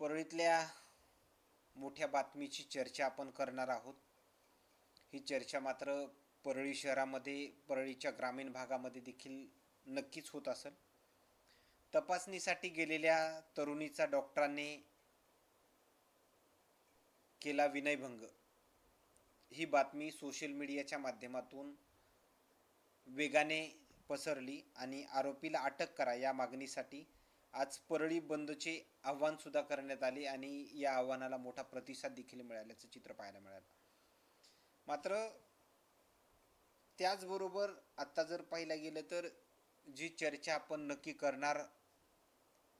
परळीतल्या मोठ्या बातमीची चर्चा आपण करणार आहोत. ही चर्चा मात्र परळी शहरामध्ये परळीच्या ग्रामीण भागामध्ये देखील नक्कीच होत असेल. तपासणीसाठी गेलेल्या तरुणीचा डॉक्टरांनी केला विनयभंग. ही बातमी सोशल मीडियाच्या माध्यमातून वेगाने पसरली आणि आरोपीला अटक करा या मागणीसाठी आज परळी बंदचे आव्हान सुद्धा करण्यात आले आणि या आव्हानाला मोठा प्रतिसाद देखील मिळाल्याचं चित्र पाहायला मिळालं. मात्र त्याचबरोबर आत्ता जर पाहिलं गेलं तर जी चर्चा आपण नक्की करणार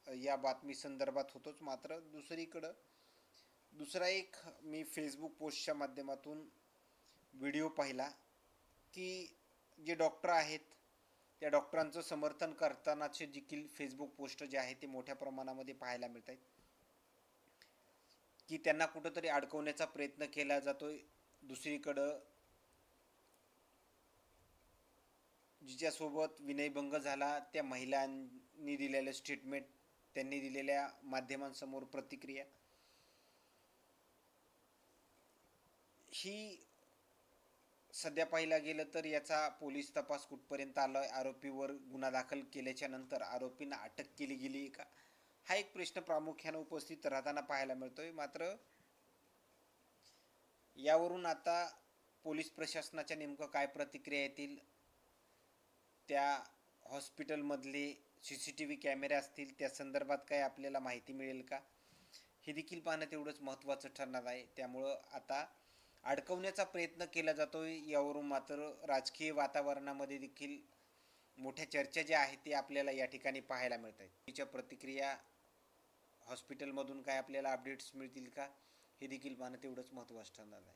या बातमी संदर्भात होतोच. मात्र दुसरीकडं दुसरा एक मी फेसबुक पोस्टच्या माध्यमातून व्हिडिओ पाहिला की जे डॉक्टर आहेत त्या डॉक्टरांचं समर्थन करतानाचे देखील फेसबुक पोस्ट जे आहे ते मोठ्या प्रमाणामध्ये पाहायला मिळत आहेत की त्यांना कुठंतरी अडकवण्याचा प्रयत्न केला जातोय. दुसरीकडं जिच्यासोबत विनयभंग झाला त्या महिलांनी दिलेलं स्टेटमेंट त्यांनी दिलेल्या माध्यमांसमोर प्रतिक्रिया. ही सध्या पाहिला गेलं तर याचा पोलीस तपास कुठपर्यंत आला आरोपीवर गुन्हा दाखल केल्याच्यानंतर आरोपींना अटक केली गेली आहे का? हा एक प्रश्न प्रामुख्याने उपस्थित राहताना पाहायला मिळतोय. मात्र यावरून आता पोलीस प्रशासनाच्या नेमकं काय प्रतिक्रिया येतील? त्या हॉस्पिटलमधले सी सी टी व्ही कॅमेरे असतील त्या संदर्भात काय आपल्याला माहिती मिळेल का? हे देखील पाहणं तेवढंच महत्त्वाचं ठरणार आहे. त्यामुळं आता अडकवण्याचा प्रयत्न केला जातो यावरून मात्र राजकीय वातावरणामध्ये देखील मोठ्या चर्चा ज्या आहेत ते आपल्याला या ठिकाणी पाहायला मिळत आहेत. तिच्या प्रतिक्रिया हॉस्पिटलमधून काय आपल्याला अपडेट्स मिळतील का हे देखील पाहणं तेवढंच महत्त्वाचं ठरणार आहे.